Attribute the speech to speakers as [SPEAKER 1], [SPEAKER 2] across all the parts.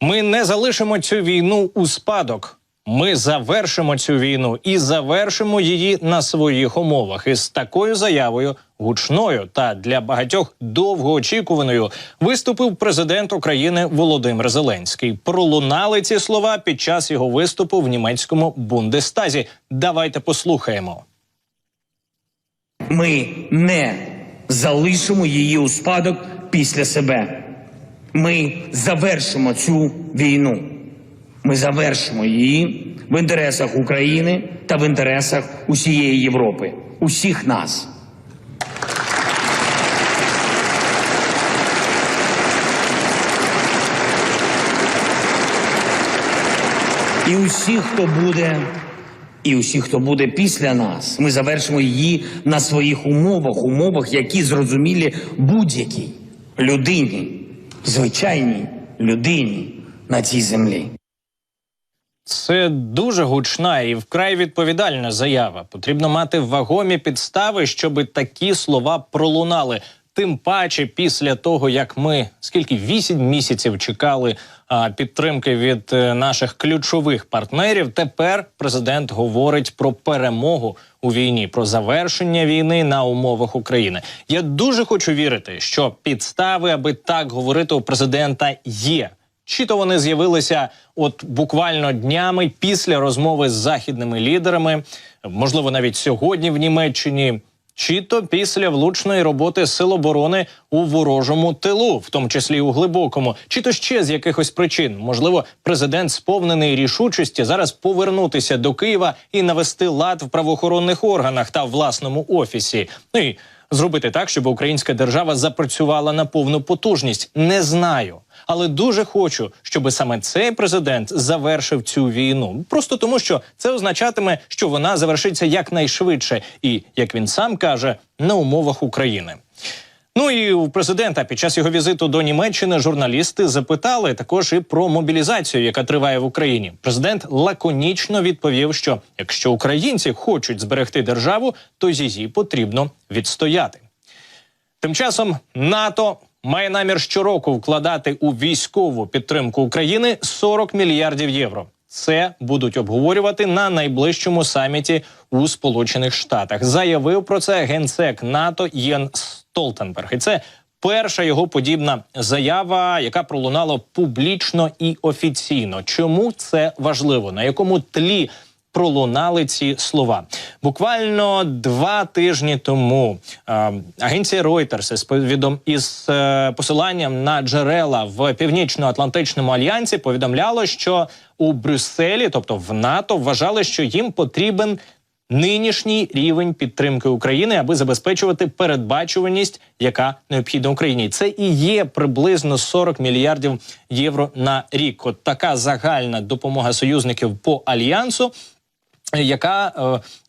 [SPEAKER 1] Ми не залишимо цю війну у спадок. Ми завершимо цю війну і завершимо її на своїх умовах. І з такою заявою, гучною та для багатьох довгоочікуваною, виступив президент України Володимир Зеленський. Пролунали ці слова під час його виступу в німецькому Бундестазі. Давайте послухаємо.
[SPEAKER 2] Ми не залишимо її у спадок після себе. Ми завершимо цю війну. Ми завершимо її в інтересах України та в інтересах усієї Європи, усіх нас. І усі, хто буде, і усі, хто буде після нас, ми завершимо її на своїх умовах, умовах, які зрозумілі будь-якій людині, звичайній людині на цій землі.
[SPEAKER 1] Це дуже гучна і вкрай відповідальна заява. Потрібно мати вагомі підстави, щоб такі слова пролунали. Тим паче, після того як ми скільки вісім місяців чекали а, підтримки від е, наших ключових партнерів. Тепер президент говорить про перемогу у війні, про завершення війни на умовах України. Я дуже хочу вірити, що підстави, аби так говорити у президента, є. Чи то вони з'явилися от буквально днями після розмови з західними лідерами, можливо, навіть сьогодні в Німеччині, чи то після влучної роботи сил оборони у ворожому тилу, в тому числі у глибокому, чи то ще з якихось причин, можливо, президент сповнений рішучості зараз повернутися до Києва і навести лад в правоохоронних органах та власному офісі. Ну і зробити так, щоб українська держава запрацювала на повну потужність. Не знаю. Але дуже хочу, щоб саме цей президент завершив цю війну. Просто тому, що це означатиме, що вона завершиться якнайшвидше, і як він сам каже, на умовах України. Ну і у президента під час його візиту до Німеччини журналісти запитали також і про мобілізацію, яка триває в Україні. Президент лаконічно відповів, що якщо українці хочуть зберегти державу, то її потрібно відстояти. Тим часом НАТО має намір щороку вкладати у військову підтримку України 40 мільярдів євро. Це будуть обговорювати на найближчому саміті у Сполучених Штатах. Заявив про це генсек НАТО Єн Столтенберг. І це перша його подібна заява, яка пролунала публічно і офіційно. Чому це важливо? На якому тлі пролунали ці слова. Буквально два тижні тому е, агенція Reuters із повідом із е, посиланням на джерела в північно-атлантичному альянсі повідомляло, що у Брюсселі, тобто в НАТО, вважали, що їм потрібен. Нинішній рівень підтримки України, аби забезпечувати передбачуваність, яка необхідна Україні, це і є приблизно 40 мільярдів євро на рік. От така загальна допомога союзників по альянсу яка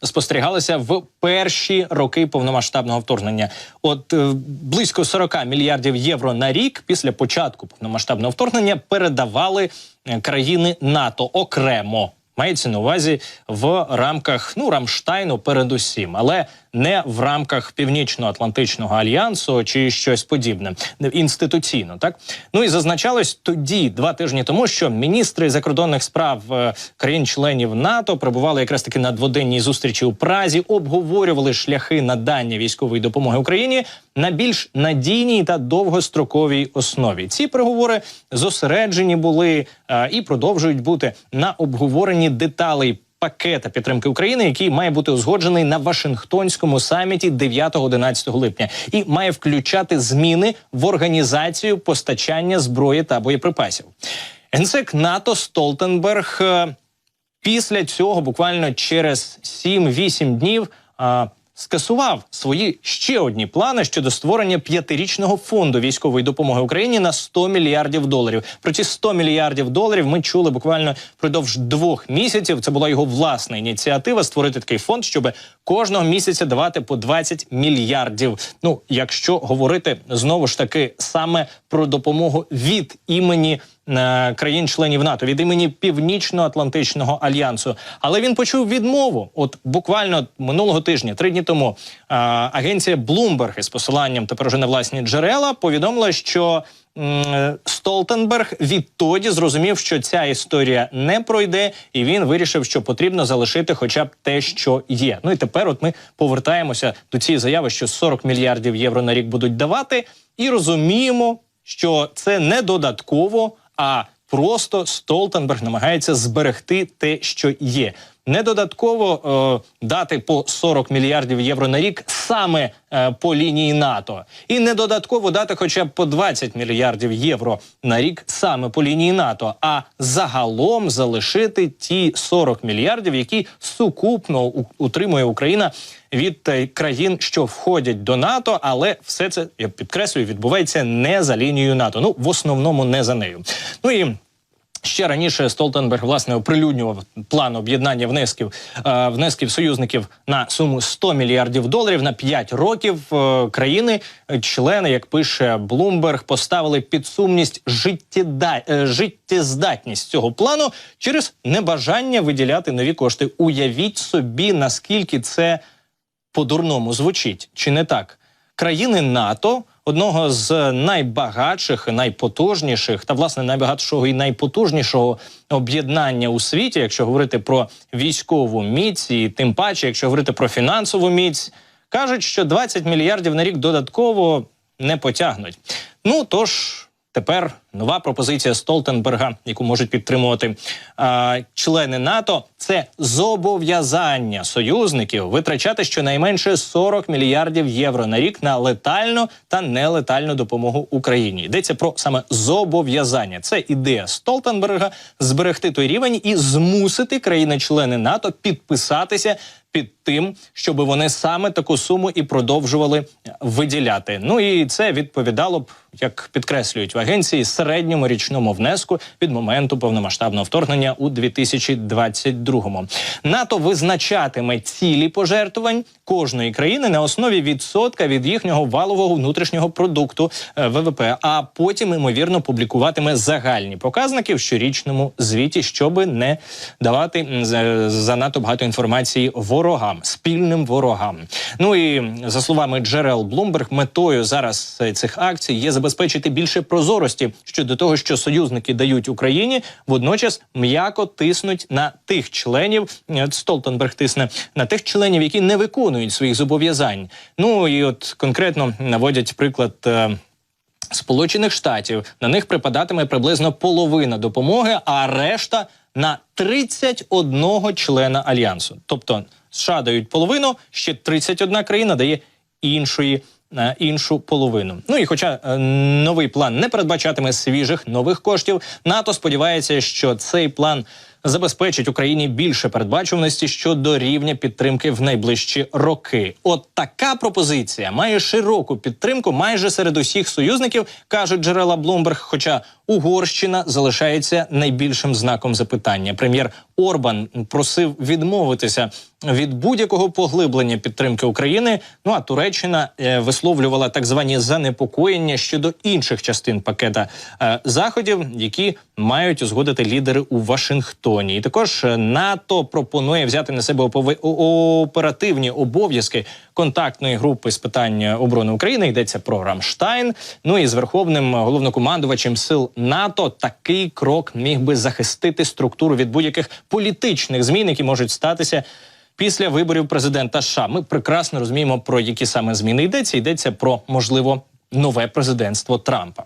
[SPEAKER 1] е, спостерігалася в перші роки повномасштабного вторгнення, от е, близько 40 мільярдів євро на рік після початку повномасштабного вторгнення передавали е, країни НАТО окремо. Мається на увазі в рамках ну Рамштайну, передусім, але не в рамках Північно-Атлантичного альянсу чи щось подібне інституційно. Так ну і зазначалось тоді, два тижні тому, що міністри закордонних справ е, країн-членів НАТО перебували якраз таки на дводенній зустрічі у Празі, обговорювали шляхи надання військової допомоги Україні на більш надійній та довгостроковій основі. Ці переговори зосереджені були е, і продовжують бути на обговоренні деталей пакета підтримки України, який має бути узгоджений на Вашингтонському саміті 9-11 липня, і має включати зміни в організацію постачання зброї та боєприпасів. Генсек НАТО Столтенберг е, після цього, буквально через 7-8 днів. Скасував свої ще одні плани щодо створення п'ятирічного фонду військової допомоги Україні на 100 мільярдів доларів. Про ці 100 мільярдів доларів ми чули буквально впродовж двох місяців. Це була його власна ініціатива створити такий фонд, щоб кожного місяця давати по 20 мільярдів. Ну, якщо говорити знову ж таки саме про допомогу від імені е, країн-членів НАТО від імені Північно-Атлантичного альянсу. Але він почув відмову. От буквально минулого тижня, три дні тому, е, агенція Bloomberg із посиланням тепер уже на власні джерела повідомила, що Столтенберг відтоді зрозумів, що ця історія не пройде, і він вирішив, що потрібно залишити хоча б те, що є. Ну і тепер, от ми повертаємося до цієї заяви, що 40 мільярдів євро на рік будуть давати, і розуміємо, що це не додатково, а просто Столтенберг намагається зберегти те, що є. Не додатково е, дати по 40 мільярдів євро на рік саме е, по лінії НАТО, і не додатково дати хоча б по 20 мільярдів євро на рік саме по лінії НАТО, а загалом залишити ті 40 мільярдів, які сукупно утримує Україна від е, країн, що входять до НАТО, але все це я підкреслюю, відбувається не за лінією НАТО. Ну в основному не за нею. Ну і Ще раніше Столтенберг власне оприлюднював план об'єднання внесків е, внесків союзників на суму 100 мільярдів доларів на 5 років. Е, країни, е, члени, як пише Блумберг, поставили під сумність життєда... життєздатність цього плану через небажання виділяти нові кошти. Уявіть собі, наскільки це по-дурному звучить, чи не так? Країни НАТО, одного з найбагатших, найпотужніших, та власне найбагатшого і найпотужнішого об'єднання у світі, якщо говорити про військову міць, і тим паче, якщо говорити про фінансову міць, кажуть, що 20 мільярдів на рік додатково не потягнуть. Ну тож. Тепер нова пропозиція Столтенберга, яку можуть підтримувати а, члени НАТО, це зобов'язання союзників витрачати щонайменше 40 мільярдів євро на рік на летальну та нелетальну допомогу Україні. Йдеться про саме зобов'язання. Це ідея Столтенберга зберегти той рівень і змусити країни-члени НАТО підписатися під тим, щоб вони саме таку суму і продовжували виділяти. Ну і це відповідало б, як підкреслюють в агенції, середньому річному внеску від моменту повномасштабного вторгнення у 2022-му. НАТО визначатиме цілі пожертвувань кожної країни на основі відсотка від їхнього валового внутрішнього продукту е, ВВП, а потім ймовірно публікуватиме загальні показники в щорічному звіті, щоби не давати занадто багато інформації ворогам, спільним ворогам. Ну і за словами джерел Bloomberg, метою зараз е, цих акцій є забезпечити більше прозорості щодо того, що союзники дають Україні, водночас м'яко тиснуть на тих членів. е, Столтенберг тисне на тих членів, які не виконують своїх зобов'язань. Ну і от конкретно наводять приклад. е, Сполучених Штатів на них припадатиме приблизно половина допомоги, а решта на 31 члена альянсу. Тобто США дають половину, ще 31 країна дає іншої. Е, Іншу половину. Ну і хоча е, новий план не передбачатиме свіжих нових коштів, НАТО сподівається, що цей план забезпечить Україні більше передбачуваності щодо рівня підтримки в найближчі роки. От така пропозиція має широку підтримку майже серед усіх союзників, кажуть джерела Блумберг. Хоча Угорщина залишається найбільшим знаком запитання. Прем'єр Орбан просив відмовитися від будь-якого поглиблення підтримки України. Ну а Туреччина е, висловлювала так звані занепокоєння щодо інших частин пакета е, заходів, які мають узгодити лідери у Вашингтоні. І також е, НАТО пропонує взяти на себе оперативні обов'язки контактної групи з питань оборони України. Йдеться про Рамштайн. Ну і з верховним головнокомандувачем сил НАТО такий крок міг би захистити структуру від будь-яких політичних змін, які можуть статися. Після виборів президента США ми прекрасно розуміємо про які саме зміни йдеться. Йдеться про можливо нове президентство Трампа.